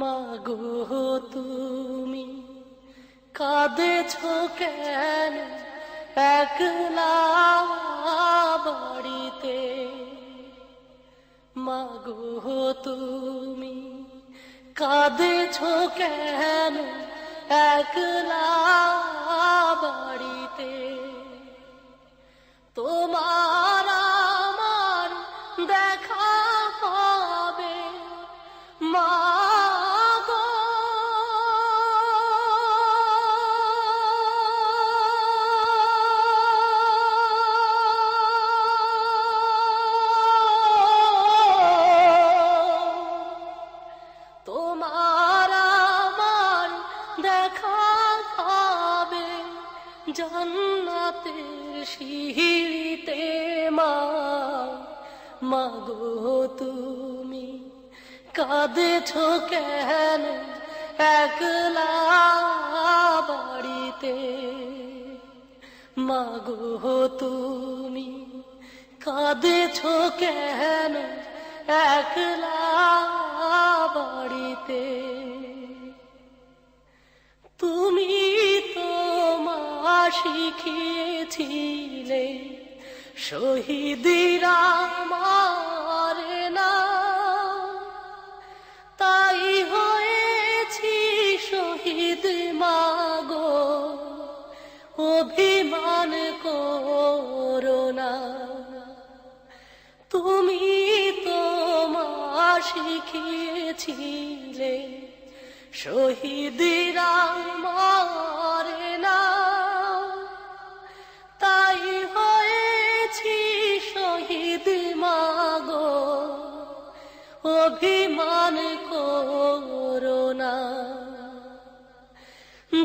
মাগো তুমি কাঁদেছ কেন একলা বাড়িতে? মাগো তুমি কাঁদেছ কেন একলা বাড়িতে? তোমার জান্নাতের সিঁড়িতে মা মাগো তুমি কাঁদেছ কেন একলা বাড়িতে? মাগো তুমি কাঁদেছ কেন একলা বাড়িতে? তুমি শিখিয়েছিলে শহীদিরা মারে না তাই হয়েছি শহীদ মাগো। অভিমান করোনা তুমি তো মা শিখিয়েছিলে। শহীদিরা মারে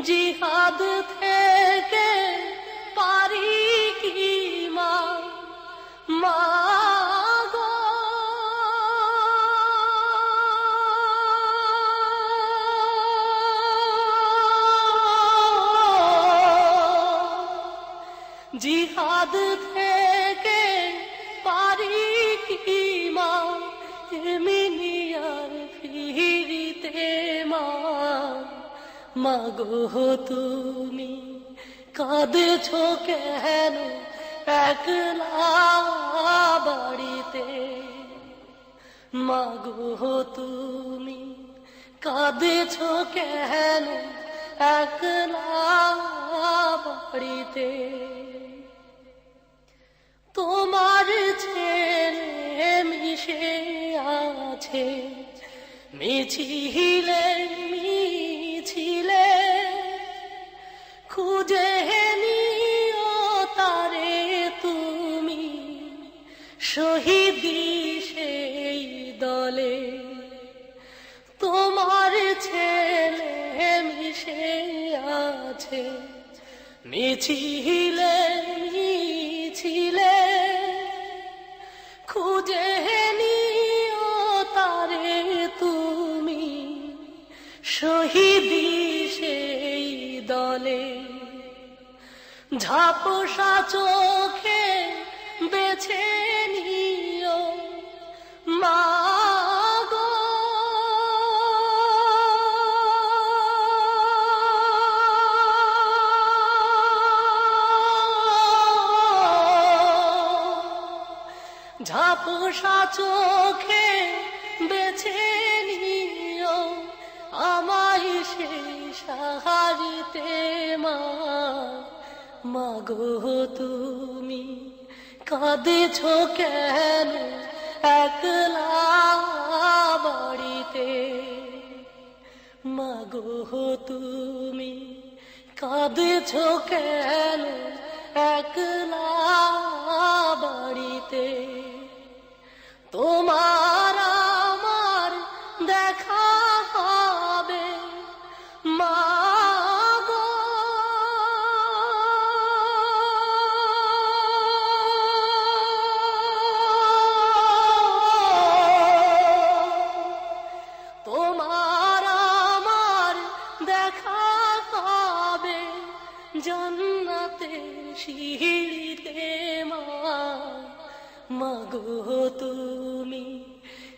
জিহাদ থেকে পারি কি মা? মা জিহাদ মাগো তুমি, কাঁদেছ কেন একলা বাড়িতে? মাগো তুমি, কাঁদেছ কেন একলা বাড়িতে? তোমার ছেলে মিশে আছে মিছিলে সেই দলে তোমার ছেলে মিশে আছে। মিছিলে মিছিলে খুঁজে তারে তুমি। শহীদি সেই দলে ঝাপসা চোখে বেছে ঝাপসা চোখে বেছে নিও, আমায় সেই সাহারিতে মা। মাগো, তুমি কাঁদেছ কেন একলা বাড়িতে? মাগো, তুমি কাঁদেছ কেন একলা বাড়িতে? তোমার